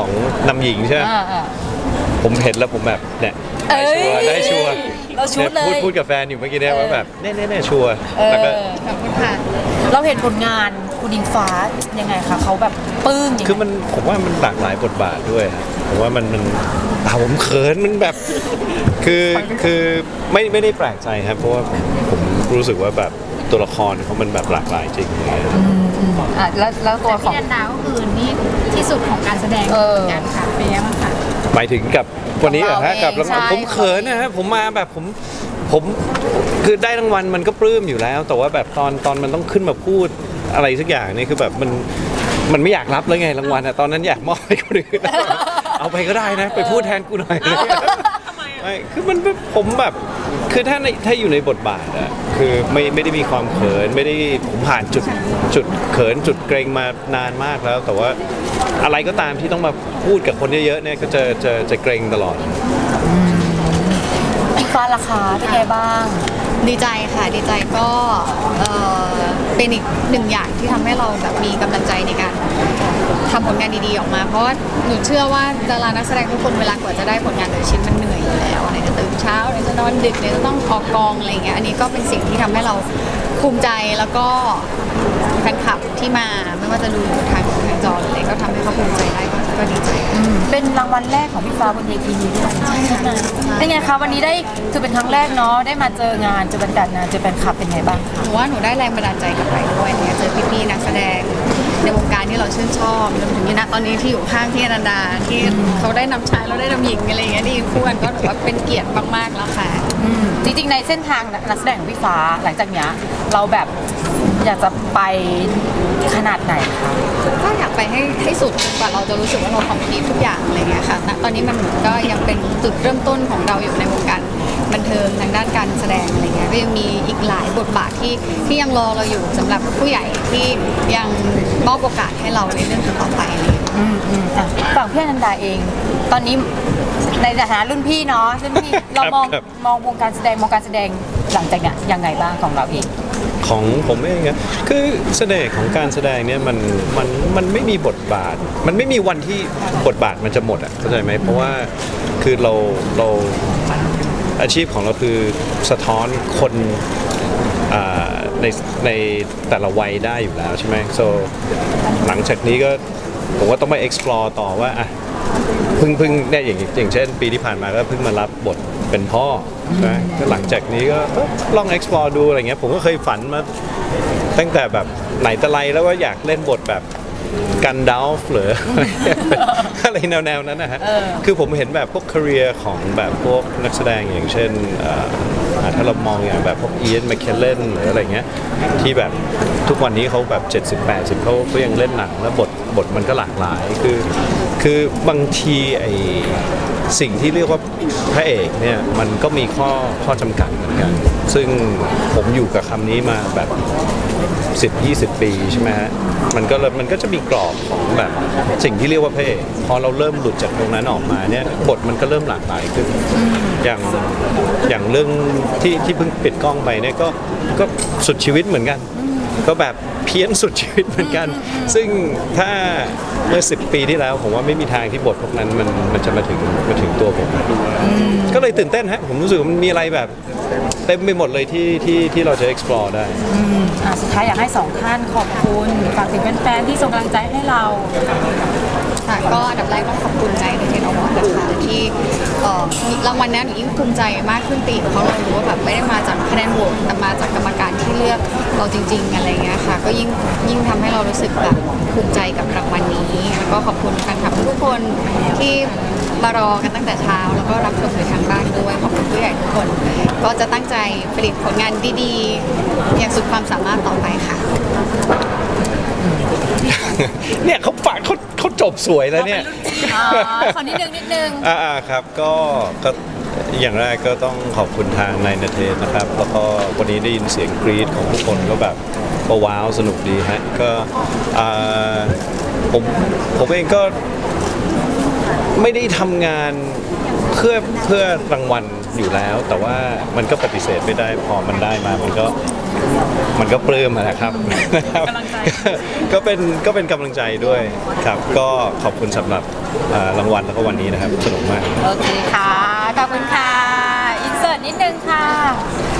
ของนำหญิงใช่ไหมอ่าอ่า ผมเห็นแล้วผมแบบเนี่ยเอ้ได้ยชัวร์ได้ชัวร์เราชุดเลย นี่พูดพูดกับแฟนอยู่เมื่อกี้เนี่ยเออว่าแบบแน่ๆๆชัวร์เอแล้วก็อขอบคุณค่ะเราเห็นผลงานคุณดิงฟ้ายังไงคะเขาแบบปลื้มยังไงคือมันผมว่ามันหลากหลายบทบาทด้วยครับผมว่ามันมันตาผมเขินมันแบบคือคือไม่ไม่ได้แปลกใจครับเพราะว่าผมผมรู้สึกว่าแบบ ตัวละครเขามันแบบหลากหลายจริงอย่างเงี้ย อะแล้วแล้วตัวขอพี่ง นันดาก็คือนี่ที่สุดของการแสดงเออเหมือนกันค่ะเป็นยังไงบ้างคะหมายถึงกับวันนี้เหรอฮะของเรากับรางวัลเองใช่ ผมเขินนะฮะผมมาแบบผมผมคือได้รางวัลมันก็ปลื้มอยู่แล้ว แต่ว่าแบบตอนตอนมันต้องขึ้นมาพูดอะไรสักอย่างนี่คือแบบมันมันไม่อยากรับแล้วไงรางวัลอะตอนนั้นอยากมอบให้คนอื่น เอาไปก็ได้นะ ไปพูดแทนกูหน่อย ไม่คือมันแบบผมแบบคือถ้าในถ้าอยู่ในบทบาทอะ คือไม่ไม่ได้มีความเขินไม่ได้ผมผ่านจุดจุดเขินจุดเกรงมานานมากแล้ว แต่ว่าอะไรก็ตามที่ต้องมาพูดกับคนเยอะๆเนี่ยก็จะจะจะเกรงตลอดดิงฟ้าราคาเป็นไงบ้าง ดีใจค่ะดีใจก็เอ่อ เป็นอีกหนึ่งอย่างที่ทำให้เราแบบมีกำลังใจในการทำผลงานดีๆออกมา เพราะว่าหนูเชื่อว่าดารานักแสดงทุกคนเวลากว่าจะได้ผลงานแต่ละชิ้นมันเหนื่อยอยู่แล้วไหนจะตื่นเช้าไหนจะนอนดึกไหนจะต้องออกกองอะไรอย่างเงี้ยอันนี้ก็เป็นสิ่งที่ทำให้เราภูมิใจแล้วก็แฟนคลับที่มาไม่ว่าจะดู ก็ทำให้เขาภูมิใจได้ก็ก็ดีใจค่ะ เป็นรางวัลแรกของพี่ฟ้าบนเวทีนี้ด้วยใช่ไหมเป็นไงคะวันนี้ได้คือเป็นครั้งแรกเนาะได้มาเจองานเจอบรรยากาศงานเจอแฟนคลับเป็นไงบ้าง หนูว่าหนูได้แรงบันดาลใจกลับไปด้วยเนี่ยเจอพี่ๆนักแสดงในวงการที่เราชื่นชอบรวมถึงนี่นะตอนนี้ที่อยู่ข้างที่อนันดาที่เขาได้นำชายเราได้นำหญิงอะไรอย่างเงี้ยดีคู่กันก็ถือว่าเป็นเกียรติมากๆแล้วค่ะอืมจริงๆในเส้นทางนักแสดงของพี่ฟ้าหลังจากเนี้ยเราแบบ อยากจะไปขนาดไหนคะก็อยากไปให้ให้สุดจนกว่าเราจะรู้สึกว่าเราคอมพลีททุกอย่างอะไรเงี้ยค่ะณตอนนี้มันเหมือนก็ยังเป็นจุดเริ่มต้นของเราอยู่ในวงการบันเทิงทางด้านการแสดงอะไรเงี้ยก็ยังมีอีกหลายบทบาทที่ที่ยังรอเราอยู่สำหรับผู้ใหญ่ที่ยังมอบโอกาสให้เราในเรื่องต่อๆไปอะไรเงี้ยอืมอืมอะฝั่งพี่อนันดาเอง ตอนนี้ในฐานะรุ่นพี่เนาะรุ่นพี่เรามองครับมองวงการแสดงมองการแสดงหลังจากเนี้ยยังไงบ้างของเราเอง ของผมเองอะคือเสน่ห์ของการแสดงเนี่ยมันมันมันไม่มีบทบาท มันไม่มีวันที่บทบาทมันจะหมดอะเข้าใจไหมเพราะว่าคือเราเราอาชีพของเราคือสะท้อนคนในในแต่ละวัยได้อยู่แล้วใช่ไหม so หลังจากนี้ก็ผมว่าต้องไป explore ต่อว่าอะ เพิ่งเพิ่งเนี่ยอย่างอย่างเช่น ปีที่ผ่านมาก็เพิ่งมารับบทเป็นพ่อนะก็หลังจากนี้ก็เอ้อลอง explore ดูอะไรเงี้ยผมก็เคยฝันมาตั้งแต่แบบไหนแต่ไรแล้วว่าอยากเล่นบทแบบ กันดาลฟ์หรือ อะไรแนวๆ นั้นนะฮะเออคือผมเห็นแบบพวก career ของแบบพวกนักแสดงอย่างเช่นเอ่ออ่าถ้าเรามองอย่างแบบพวกเอียนแมคเคลเลนหรืออะไรเงี้ย ที่แบบทุกวันนี้เขาแบบ 70 80เขาเขายังเล่นหนัง แล้วบทบทมันก็หลากหลาย คือ คือบางทีไอสิ่งที่เรียกว่าพระเอกเนี่ยมันก็มีข้อข้อจำกัดเหมือนกัน ซึ่งผมอยู่กับคำนี้มาแบบ10 20 ปีใช่ไหมฮะมันก็เลยมันก็จะมีกรอบของแบบสิ่งที่เรียกว่าพระเอกพอเราเริ่มหลุดจากตรงนั้นออกมาเนี่ยบทมันก็เริ่มหลากหลายขึ้น อย่างอย่างเรื่องที่ที่เพิ่งปิดกล้องไปเนี่ยก็ก็สุดชีวิตเหมือนกัน ก็แบบเพี้ยนสุดชีวิตเหมือนกัน ซึ่งถ้าเมื่อ 10 ปีที่แล้ว ผมว่าไม่มีทางที่บทพวกนั้นมันมันจะมาถึงมาถึงตัวผม ก็เลยตื่นเต้นฮะ ผมรู้สึกว่ามันมีอะไรแบบเต็มไปหมดเลยที่ที่ที่เราจะ explore ได้ อะสุดท้ายอยากให้สองท่านขอบคุณฝากถึงแฟนๆที่ส่งกำลังใจให้เรา ค่ะก็อันดับแรกต้องขอบคุณในเทนอวอร์ดนะคะที่เอ่อมี รางวัลนี้หนูยิ่งภูมิใจมากขึ้นไปอีเพราะเรารู้ว่าแบบไม่ได้มาจากคะแนนโหวตแต่มาจากกรรมการที่เลือกเราจริง ๆ อะไรเงี้ยค่ะ ก็ยิ่งยิ่งทำให้เรารู้สึกแบบภูมิใจกับรางวัลนี้ แล้วก็ขอบคุณแฟนคลับทุกคนที่มารอกันตั้งแต่เช้า แล้วก็รับชมอยู่ทางบ้านด้วยขอบคุณผู้ใหญ่ทุกคน ก็จะตั้งใจผลิตผลงานดีๆ อย่างสุดความสามารถต่อไปค่ะ เนี่ยเขาฝากเขาเขาจบสวยแล้วเนี่ยอ๋อขอนิดนึงนิดนึง อ่าๆครับก็ก็อย่างแรกก็ต้องขอบคุณทางนายนเทศนะครับ แล้วก็วันนี้ได้ยินเสียงกรี๊ดของทุกคนก็แบบก็ว้าวสนุกดีฮะก็อ่าผมผมเองก็ ไม่ได้ทำงานเพื่อเพื่อรางวัลอยู่แล้ว แต่ว่ามันก็ปฏิเสธไม่ได้พอมันได้มามันก็มันก็ปลื้มอะนะครับกำลังใจ ก็เป็นก็เป็นกำลังใจด้วยครับ ก็ขอบคุณสำหรับเอ่อรางวัลแล้วก็วันนี้นะครับสนุกมาก โอเคค่ะ ขอบคุณค่ะ อินเสิร์ตนิดนึงค่ะ